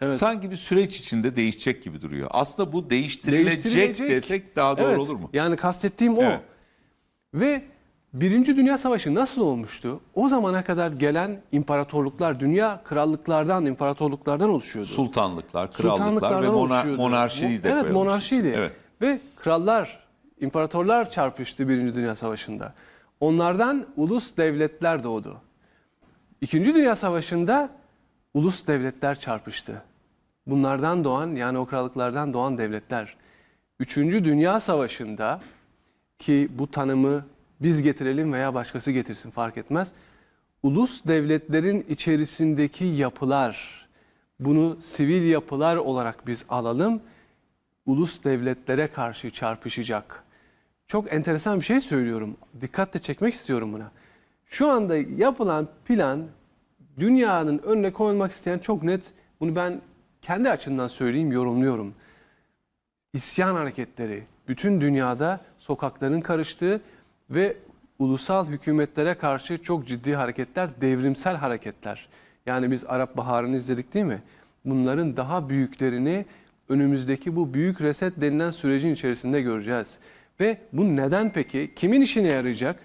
sanki bir süreç içinde değişecek gibi duruyor. Aslında bu değiştirilecek, desek daha doğru Evet, olur mu? Yani kastettiğim o. Evet. Ve Birinci Dünya Savaşı nasıl olmuştu? O zamana kadar gelen imparatorluklar, dünya krallıklardan, imparatorluklardan oluşuyordu. Sultanlıklar, krallıklar ve mona- monarşiyi de Evet monarşiydi. Evet. Ve krallar, imparatorlar çarpıştı Birinci Dünya Savaşı'nda. Onlardan ulus devletler doğdu. İkinci Dünya Savaşı'nda ulus devletler çarpıştı. Bunlardan doğan yani o krallıklardan doğan devletler. Üçüncü Dünya Savaşı'nda ki bu tanımı biz getirelim veya başkası getirsin fark etmez. Ulus devletlerin içerisindeki yapılar, bunu sivil yapılar olarak biz alalım, ulus devletlere karşı çarpışacak. Çok enteresan bir şey söylüyorum. Dikkatle çekmek istiyorum buna. Şu anda yapılan plan dünyanın önüne koyulmak isteyen çok net, bunu ben kendi açımdan söyleyeyim, yorumluyorum isyan hareketleri bütün dünyada sokakların karıştığı ve ulusal hükümetlere karşı çok ciddi hareketler, devrimsel hareketler. Yani biz Arap Baharı'nı izledik değil mi? Bunların daha büyüklerini önümüzdeki bu büyük reset denilen sürecin içerisinde göreceğiz. Ve bu neden peki? Kimin işine yarayacak?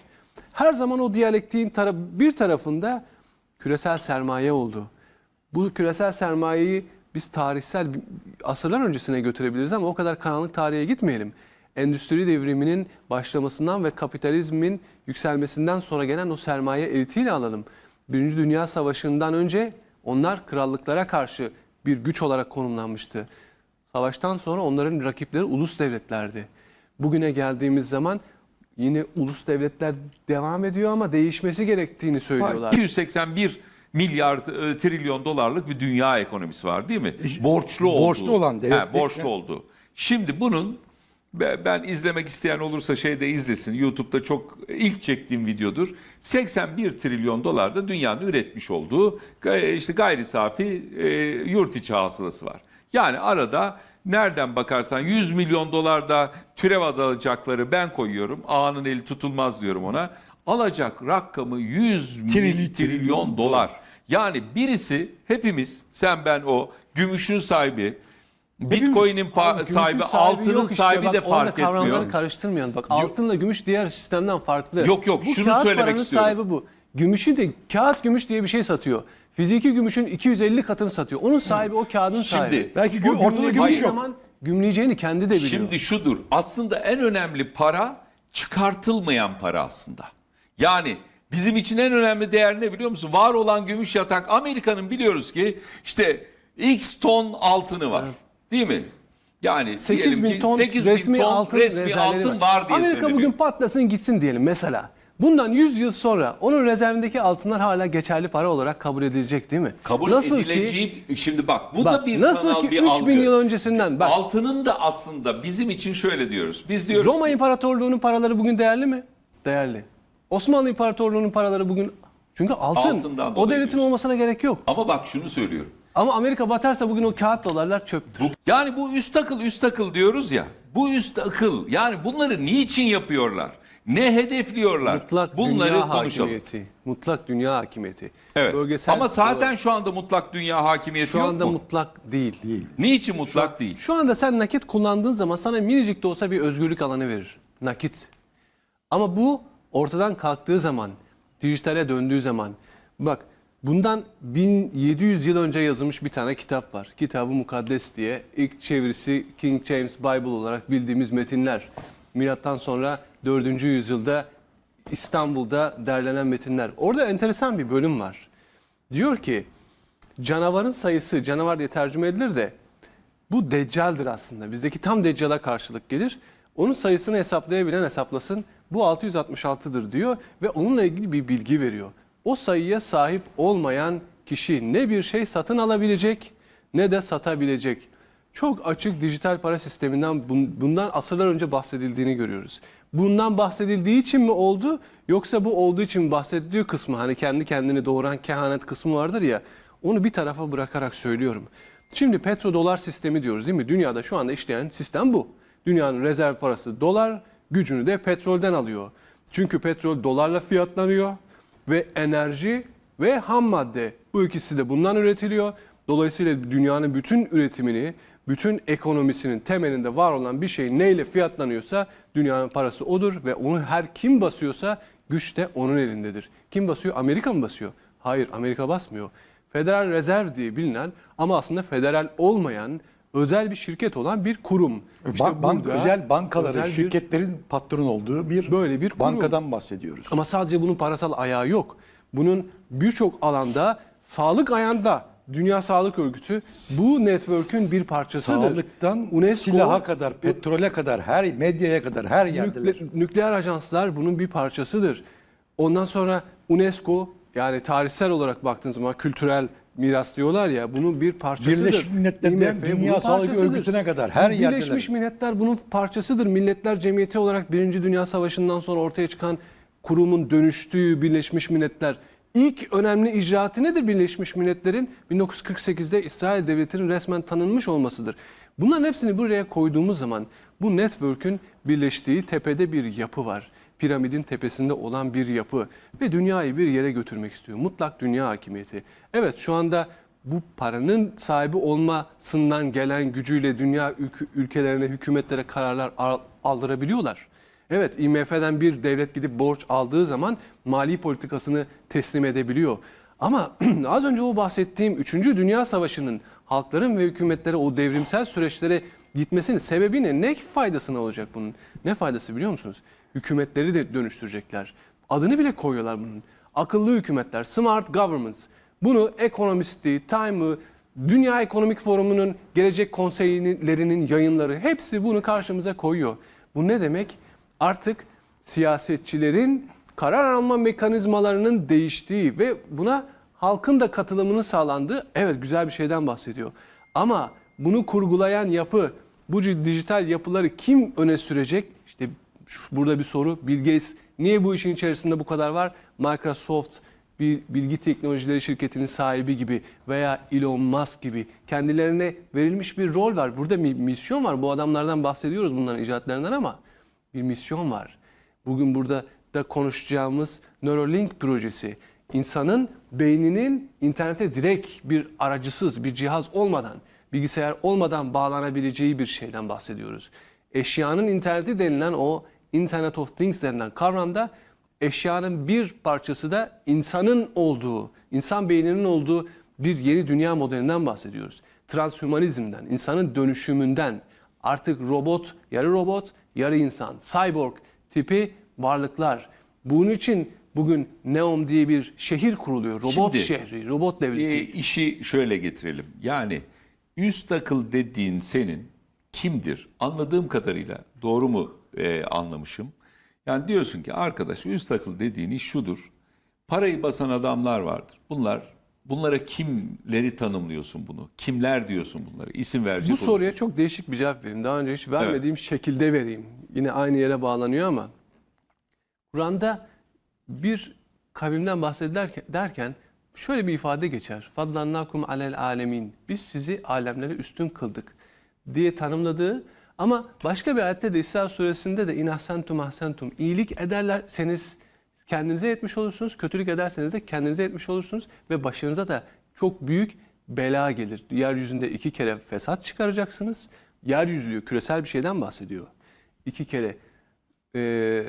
Her zaman o diyalektiğin tara- bir tarafında küresel sermaye oldu. Bu küresel sermayeyi biz tarihsel asırlar öncesine götürebiliriz ama o kadar karanlık tarihe gitmeyelim. Endüstri devriminin başlamasından ve kapitalizmin yükselmesinden sonra gelen o sermaye elitiyle alalım. Birinci Dünya Savaşı'ndan önce onlar krallıklara karşı bir güç olarak konumlanmıştı. Savaştan sonra onların rakipleri ulus devletlerdi. Bugüne geldiğimiz zaman yine ulus devletler devam ediyor ama değişmesi gerektiğini söylüyorlar. 281 milyar e, trilyon dolarlık bir dünya ekonomisi var değil mi? Borçlu oldu. borçlu olan devlet- He, borçlu oldu. Şimdi bunun be- ben izlemek isteyen olursa şeyde izlesin. YouTube'da çok ilk çektiğim videodur. 81 trilyon dolar da dünyanın üretmiş olduğu gay- işte gayri safi e, yurt içi hasılası var. Yani arada nereden bakarsan 100 milyon dolar da türev alacakları ben koyuyorum. Ağanın eli tutulmaz diyorum ona. Alacak rakamı 100 mil- Trilyon- trilyon dolar. Yani birisi hepimiz sen ben o gümüşün sahibi Bitcoin'in gümüşün sahibi, altının işte. sahibi Bak, de fark kavramları etmiyor. karıştırmayalım. Bak altınla gümüş diğer sistemden farklı. Yok, yok, Bu şunu kağıt söylemek paranın istiyorum. sahibi bu. Gümüşün de kağıt gümüş diye bir şey satıyor. Fiziki gümüşün 250 katını satıyor. Onun sahibi o kağıdın Şimdi, sahibi. belki gü- ortada gümüş yok. zaman gümleyeceğini kendi de biliyor. Şimdi şudur. Aslında en önemli para çıkartılmayan para aslında. Yani bizim için en önemli değer ne biliyor musun? Var olan gümüş yatak. Amerika'nın biliyoruz ki işte X ton altını var. Değil mi? Yani 8 diyelim bin ki ton 8 bin resmi ton altın, resmi altın var, diye Amerika bugün patlasın gitsin diyelim mesela. Bundan 100 yıl sonra onun rezervindeki altınlar hala geçerli para olarak kabul edilecek değil mi? kabul nasıl edileceği şimdi bak bu Bak, da bir nasıl sanal ki bir 3000 algı. yıl öncesinden bak Altının da aslında bizim için şöyle diyoruz. Biz diyoruz Roma ki, İmparatorluğu'nun paraları bugün değerli mi? Değerli. Osmanlı İmparatorluğu'nun paraları bugün çünkü altın. Altından o dolayı devletin diyorsun. olmasına gerek yok. ama bak şunu söylüyorum. Ama Amerika batarsa bugün o kağıt dolarlar çöptür. Bu, yani bu üst akıl üst akıl diyoruz ya. Bu üst akıl yani bunları niçin yapıyorlar? Ne hedefliyorlar? Mutlak Bunları dünya konuşalım. hakimiyeti. Mutlak dünya hakimiyeti. Evet. Bölgesel Ama zaten şu anda mutlak dünya hakimiyeti şu yok anda mu? mutlak değil. Niçin mutlak değil? Şu anda sen nakit kullandığın zaman sana minicik de olsa bir özgürlük alanı verir. Nakit. Ama bu ortadan kalktığı zaman, dijitale döndüğü zaman bak bundan 1700 yıl önce yazılmış bir tane kitap var. Kitabı Mukaddes diye. İlk çevirisi King James Bible olarak bildiğimiz metinler. Milattan sonra 4. yüzyılda İstanbul'da derlenen metinler. Orada enteresan bir bölüm var. Diyor ki canavarın sayısı, canavar diye tercüme edilir de bu deccaldir aslında. Bizdeki tam deccala karşılık gelir. Onun sayısını hesaplayabilen hesaplasın. Bu 666'dır diyor ve onunla ilgili bir bilgi veriyor. O sayıya sahip olmayan kişi ne bir şey satın alabilecek ne de satabilecek. Çok açık dijital para sisteminden bun- bundan asırlar önce bahsedildiğini görüyoruz. Bundan bahsedildiği için mi oldu yoksa bu olduğu için mi bahsediliyor kısmı hani kendi kendini doğuran kehanet kısmı vardır ya onu bir tarafa bırakarak söylüyorum. Şimdi petrodolar sistemi diyoruz değil mi? Dünyada şu anda işleyen sistem bu. Dünyanın rezerv parası dolar, gücünü de petrolden alıyor. Çünkü petrol dolarla fiyatlanıyor ve enerji ve ham madde bu ikisi de bundan üretiliyor. Dolayısıyla dünyanın bütün üretimini, bütün ekonomisinin temelinde var olan bir şey neyle fiyatlanıyorsa dünyanın parası odur ve onu her kim basıyorsa güç de onun elindedir. Kim basıyor? Amerika mı basıyor? Hayır, Amerika basmıyor. Federal Rezerv diye bilinen ama aslında federal olmayan özel bir şirket olan bir kurum. İşte Bank, bank- burada özel bankaların, özel bir- şirketlerin patron olduğu bir Böyle bir kurum. bankadan bahsediyoruz. ama sadece bunun parasal ayağı yok. Bunun birçok alanda sağlık ayağında Dünya Sağlık Örgütü bu network'ün bir parçasıdır. Sağlıktan UNESCO silaha kadar, petrole kadar, her medyaya kadar her yerdeler. nükle- nükleer ajanslar bunun bir parçasıdır. Ondan sonra UNESCO yani tarihsel olarak baktığınız zaman kültürel miras diyorlar ya bunun bir parçasıdır. Birleşmiş Milletler'den IMF Dünya Sağlık. Örgütü'ne kadar her Birleşmiş yerdeler. Milletler bunun parçasıdır. Milletler Cemiyeti olarak Birinci Dünya Savaşı'ndan sonra ortaya çıkan kurumun dönüştüğü Birleşmiş Milletler ilk önemli icraatı nedir Birleşmiş Milletler'in? 1948'de İsrail Devleti'nin resmen tanınmış olmasıdır. Bunların hepsini buraya koyduğumuz zaman bu network'ün birleştiği tepede bir yapı var. Piramidin tepesinde olan bir yapı ve dünyayı bir yere götürmek istiyor. Mutlak dünya hakimiyeti. Evet şu anda bu paranın sahibi olmasından gelen gücüyle dünya ülk- ülkelerine, hükümetlere kararlar al- aldırabiliyorlar. Evet IMF'den bir devlet gidip borç aldığı zaman mali politikasını teslim edebiliyor. Ama az önce o bahsettiğim 3. Dünya Savaşı'nın halkların ve hükümetlere o devrimsel süreçlere gitmesinin sebebi ne? Ne faydasına olacak bunun? Ne faydası biliyor musunuz? Hükümetleri de dönüştürecekler. Adını bile koyuyorlar bunun. Akıllı hükümetler, smart governments. Bunu Economist'i, Time'ı, Dünya Ekonomik Forumu'nun gelecek konseylerinin yayınları hepsi bunu karşımıza koyuyor. Bu ne demek? Artık siyasetçilerin karar alma mekanizmalarının değiştiği ve buna halkın da katılımının sağlandığı evet güzel bir şeyden bahsediyor. Ama bunu kurgulayan yapı, bu dijital yapıları kim öne sürecek? İşte burada bir soru. Bill Gates niye bu işin içerisinde bu kadar var? Microsoft, bir bilgi teknolojileri şirketinin sahibi gibi veya Elon Musk gibi kendilerine verilmiş bir rol var. Burada bir misyon var. Bu adamlardan bahsediyoruz bunların icatlarından ama bir misyon var. Bugün burada da konuşacağımız Neuralink projesi insanın beyninin internete direkt bir aracısız bir cihaz olmadan bilgisayar olmadan bağlanabileceği bir şeyden bahsediyoruz. Eşyanın interneti denilen o Internet of Things denilen kavramda eşyanın bir parçası da insanın olduğu, insan beyninin olduğu bir yeni dünya modelinden bahsediyoruz. Transhümanizmden, insanın dönüşümünden artık robot, yarı robot, yarı insan, cyborg tipi varlıklar. Bunun için bugün Neom diye bir şehir kuruluyor. Robot Şimdi, şehri, robot devleti. E, işi şöyle getirelim. Yani üst akıl dediğin senin kimdir? Anladığım kadarıyla doğru mu e, anlamışım? Yani diyorsun ki arkadaş üst akıl dediğin iş şudur. Parayı basan adamlar vardır. Bunlar bunlara kimleri tanımlıyorsun bunu? Kimler diyorsun bunları? İsim verecek Bu soruya çok değişik bir cevap vereyim. Daha önce hiç vermediğim şekilde vereyim. Yine aynı yere bağlanıyor ama Kur'an'da bir kavimden bahsederken derken şöyle bir ifade geçer. Fadlannakum alel alemin. Biz sizi alemlere üstün kıldık diye tanımladığı ama başka bir ayette de İsra suresinde de inahsentum ahsentum iyilik ederseniz kendinize etmiş olursunuz, kötülük ederseniz de kendinize etmiş olursunuz ve başınıza da çok büyük bela gelir. Yeryüzünde iki kere fesat çıkaracaksınız. Yeryüzü küresel bir şeyden bahsediyor. İki kere e,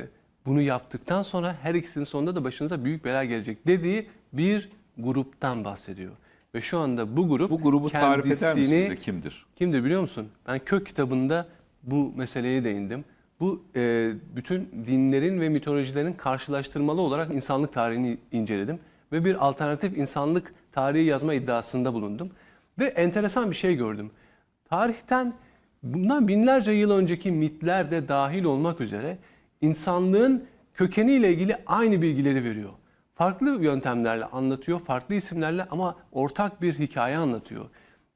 bunu yaptıktan sonra her ikisinin sonunda da başınıza büyük bela gelecek dediği bir gruptan bahsediyor. Ve şu anda bu grup Bu grubu tarif eder misin kendisini- bize kimdir? Kimdir biliyor musun? Ben kök kitabında bu meseleye değindim. Bu e, bütün dinlerin ve mitolojilerin karşılaştırmalı olarak insanlık tarihini inceledim. Ve bir alternatif insanlık tarihi yazma iddiasında bulundum. Ve enteresan bir şey gördüm. Tarihten bundan binlerce yıl önceki mitler de dahil olmak üzere insanlığın kökeniyle ilgili aynı bilgileri veriyor. Farklı yöntemlerle anlatıyor, farklı isimlerle ama ortak bir hikaye anlatıyor.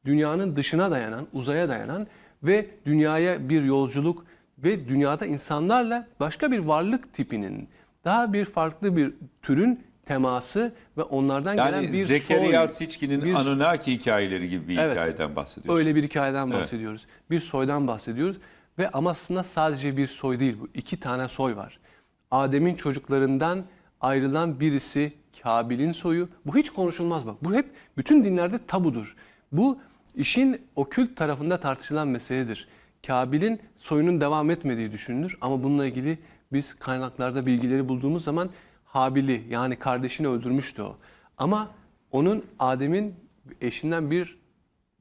Dünyanın dışına dayanan, uzaya dayanan ve dünyaya bir yolculuk ve dünyada insanlarla başka bir varlık tipinin, daha bir farklı bir türün teması ve onlardan gelen Yani bir Zekeriya soy, Siçkin'in bir- Anunnaki hikayeleri gibi bir Evet. hikayeden bahsediyorsun. Öyle bir hikayeden Evet. bahsediyoruz. Bir soydan bahsediyoruz ve ama aslında sadece bir soy değil bu. iki tane soy var. Adem'in çocuklarından ayrılan birisi Kabil'in soyu. Bu hiç konuşulmaz bak. Bu hep bütün dinlerde tabudur. Bu işin okült tarafında tartışılan meseledir. Kabil'in soyunun devam etmediği düşünülür ama bununla ilgili biz kaynaklarda bilgileri bulduğumuz zaman Habil'i yani kardeşini öldürmüştü o. Ama onun Adem'in eşinden bir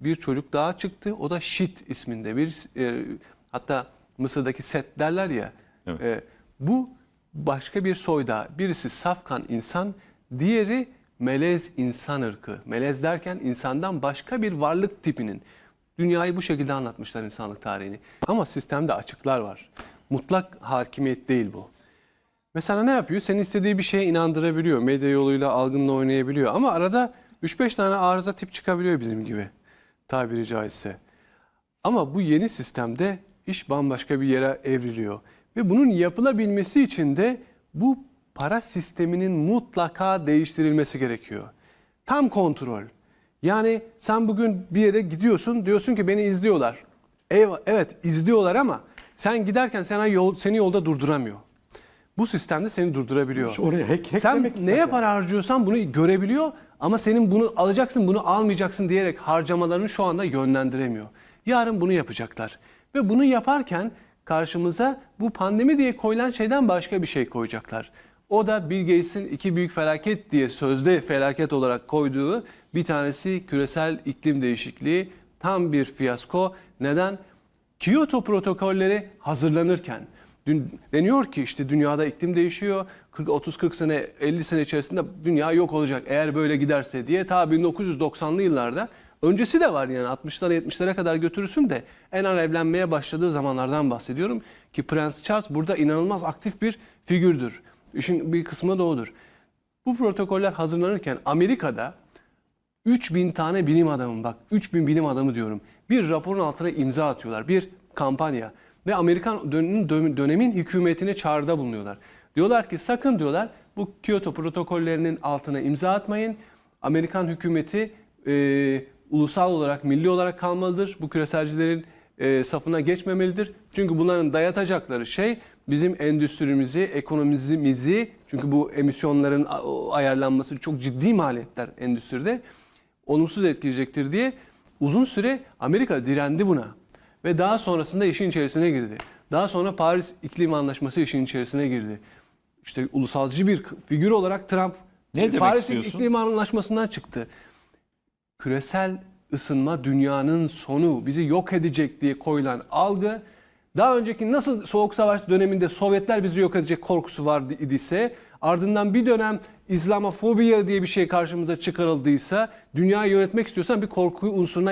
bir çocuk daha çıktı. O da Şit isminde bir e, hatta Mısır'daki Set derler ya. Evet. e, bu başka bir soyda. Birisi safkan insan, diğeri melez insan ırkı. Melez derken insandan başka bir varlık tipinin. Dünyayı bu şekilde anlatmışlar insanlık tarihini. Ama sistemde açıklar var. Mutlak hakimiyet değil bu. Mesela ne yapıyor? Senin istediği bir şeye inandırabiliyor. Medya yoluyla algınla oynayabiliyor. Ama arada 3-5 tane arıza tip çıkabiliyor bizim gibi. Tabiri caizse. Ama bu yeni sistemde iş bambaşka bir yere evriliyor. Ve bunun yapılabilmesi için de bu para sisteminin mutlaka değiştirilmesi gerekiyor. Tam kontrol. Yani sen bugün bir yere gidiyorsun diyorsun ki beni izliyorlar. Evet izliyorlar ama sen giderken sana yol, seni yolda durduramıyor. Bu sistemde seni durdurabiliyor. İşte oraya hack- Sen hacklemek neye lazım. para harcıyorsan bunu görebiliyor ama senin bunu alacaksın bunu almayacaksın diyerek harcamalarını şu anda yönlendiremiyor. Yarın bunu yapacaklar. Ve bunu yaparken karşımıza bu pandemi diye koyulan şeyden başka bir şey koyacaklar. O da Bill Gates'in iki büyük felaket diye sözde felaket olarak koyduğu bir tanesi küresel iklim değişikliği. Tam bir fiyasko. Neden? Kyoto protokolleri hazırlanırken dün deniyor ki işte dünyada iklim değişiyor. 40 30 40 sene 50 sene içerisinde dünya yok olacak eğer böyle giderse diye ta 1990'lı yıllarda öncesi de var yani 60'lara 70'lere kadar götürürsün de en an evlenmeye başladığı zamanlardan bahsediyorum ki Prens Charles burada inanılmaz aktif bir figürdür. İşin bir kısmı da odur. Bu protokoller hazırlanırken Amerika'da 3000 tane bilim adamı bak 3000 bilim adamı diyorum. Bir raporun altına imza atıyorlar. Bir kampanya ve Amerikan dönemin, dönemin hükümetine çağrıda bulunuyorlar. Diyorlar ki sakın diyorlar bu Kyoto protokollerinin altına imza atmayın. Amerikan hükümeti e, ulusal olarak, milli olarak kalmalıdır. Bu küreselcilerin e, safına geçmemelidir. Çünkü bunların dayatacakları şey bizim endüstrimizi, ekonomimizi çünkü bu emisyonların ayarlanması çok ciddi maliyetler endüstride olumsuz etkileyecektir diye uzun süre Amerika direndi buna. Ve daha sonrasında işin içerisine girdi. Daha sonra Paris İklim Anlaşması işin içerisine girdi. İşte ulusalcı bir figür olarak Trump Ne Paris? İklim Anlaşması'ndan çıktı. Küresel ısınma dünyanın sonu, bizi yok edecek diye koyulan algı daha önceki nasıl Soğuk Savaş döneminde Sovyetler bizi yok edecek korkusu vardı idiyse ardından bir dönem İslamofobiya diye bir şey karşımıza çıkarıldıysa dünyayı yönetmek istiyorsan bir korku unsuruna